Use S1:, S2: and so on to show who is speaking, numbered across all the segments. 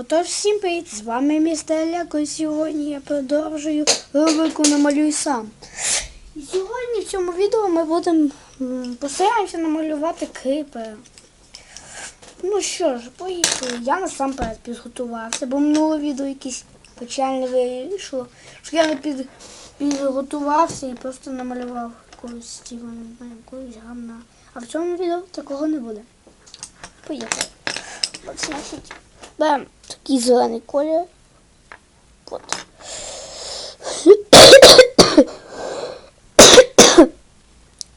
S1: Отож, всім привіт! З вами містер Ляко і сьогодні я продовжую рубрику Намалюй сам. І сьогодні в цьому відео ми будемо постараємося намалювати крипера. Ну що ж, поїхали. Я насамперед підготувався, бо минуле відео якесь печальне вийшло. Що я не під, підготувався і просто намалював якогось Стівена, якогось гамна. А в цьому відео такого не буде. Поїхали. От, значить, беремо такий зелений колір. От.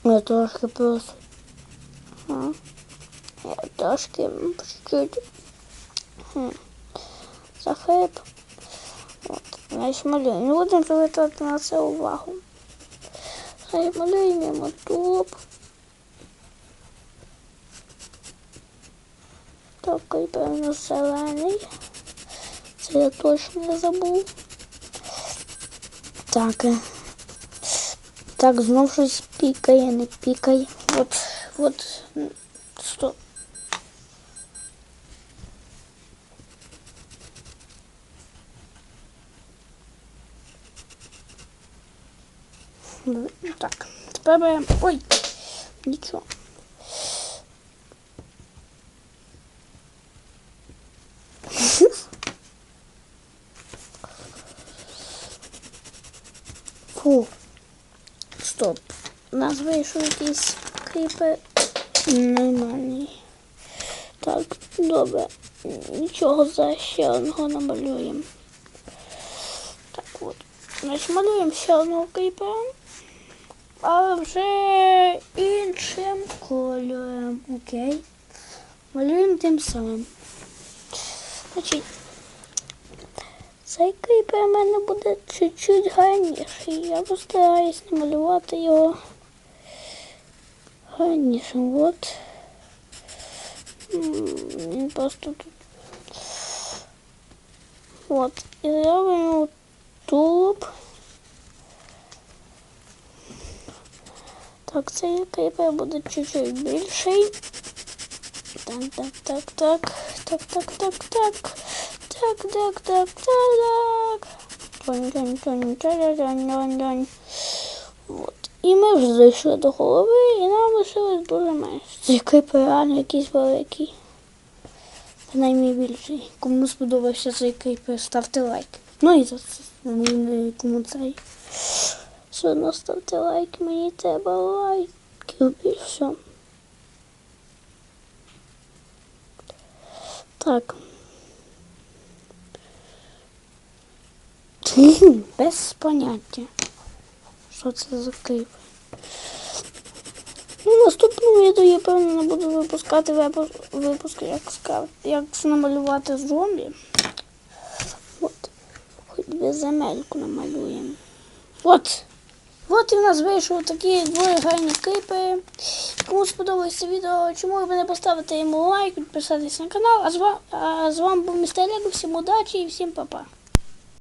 S1: Я трошки просто. Я трошки чуть-чуть. Захип. От. Значить, малюємо. Не будемо звертати на це увагу. Значить, малюємо топ. Такий, певно, зелений. Це я точно не забув. Так. е. Так, знов щось пікає, не пікає. От, от, м, стоп. Д- Так, тепер беремо. Ой, нічого. Фу. Стоп. У нас вийшов якийсь кріпер нормальний. Так, добре. Нічого за ще одного намалюємо. Так от. Значить, малюємо ще одного кріпера. А вже іншим кольором. Окей. Малюємо тим самим. Значить, цей кріпер у мене буде чуть-чуть гарніший. Я постараюсь намалювати його гарнішим. От. Він просто тут. От. І зробимо тулуб. Так, цей кріпер буде чуть-чуть більший. Так, так, так, так, так, так, так, так. Так, так, так, так, так. Тонь, тонь, тонь, тонь, тонь, тонь, тонь. От. І ми вже дійшли до голови, і нам лишилось дуже менше. Крипер реально якийсь великий. Це найбільший. Кому сподобався цей крипер, ставте лайк. Ну і за це, ну, кому цей. Все одно ставте лайк, мені треба лайків все. Так. Без поняття. Що це за кліп? Ну, наступному відео я певно буду випускати випуск, як, ска- як намалювати зомбі. От. Хоч би земельку намалюємо. От. От і в нас вийшов такі двоє гарні кліпи. Кому сподобалося відео, чому ви не поставите йому лайк, підписатися на канал. А з вами, а з вами був містер Лего. Всім удачі і всім па-па.